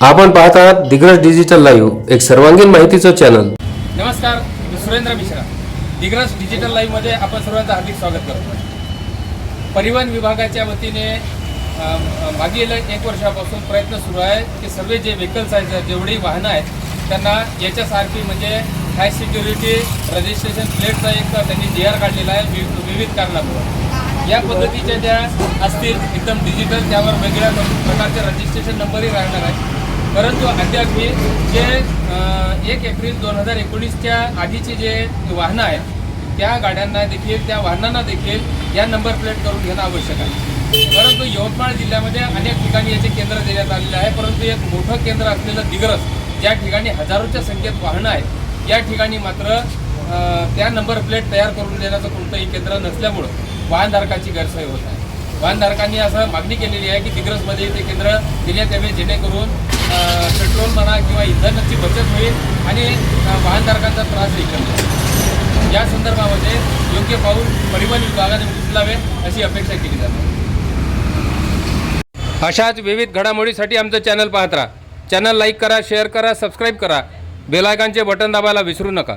आपण पाहत आहात दिग्रस डिजिटल लाईव्ह एक सर्वांगीण माहितीचं चॅनल नमस्कार मी सुरेंद्र मिश्रा. दिग्रस डिजिटल लाईव्हमध्ये आपण सर्वांचं हार्दिक स्वागत करतो. परिवहन विभागाच्या वतीने मागील एक वर्षापासून प्रयत्न सुरू आहे की सर्व जे व्हेकल्स आहेत जेवढी वाहनं आहेत त्यांना याच्यासारखी म्हणजे हाय सिक्युरिटी रजिस्ट्रेशन प्लेटचा एक त्यांनी जी आर काढलेला आहे विविध कारणामुळे. या पद्धतीच्या ज्या असतील एकदम डिजिटल त्यावर वेगळ्या प्रकारचे रजिस्ट्रेशन नंबरही राहणार आहे. परंतु अद्याप हे जे एक एप्रिल दोन हजार एकोणीसच्या आधीचे जे वाहनं आहेत त्या गाड्यांना देखील त्या वाहनांना देखील या नंबर प्लेट करून घेणं आवश्यक आहे. परंतु यवतमाळ जिल्ह्यामध्ये अनेक ठिकाणी याचे केंद्र देण्यात आलेले आहे परंतु एक मोठं केंद्र असलेलं दिग्रस ज्या ठिकाणी हजारोच्या संख्येत वाहनं आहेत या ठिकाणी मात्र त्या नंबर प्लेट तयार करून देण्याचं कोणतंही केंद्र नसल्यामुळं वाहनधारकाची गैरसोय होत आहे. वाहनधारकांनी असं मागणी केलेली आहे की दिग्रसमध्ये ते केंद्र दिल्या यावे जेणेकरून पेट्रोल म्हणा किंवा इंधनाची बचत होईल आणि वाहनधारकांचा त्रासही देखील या संदर्भामध्ये योग्य पाऊल परिवहन विभागाने उचलावे अशी अपेक्षा केली जाते. अशाच विविध घडामोडीसाठी आमचं चॅनल पाहत राहा. चॅनल लाईक करा शेअर करा सबस्क्राईब करा. बेलायकांचे बटन दाबायला विसरू नका.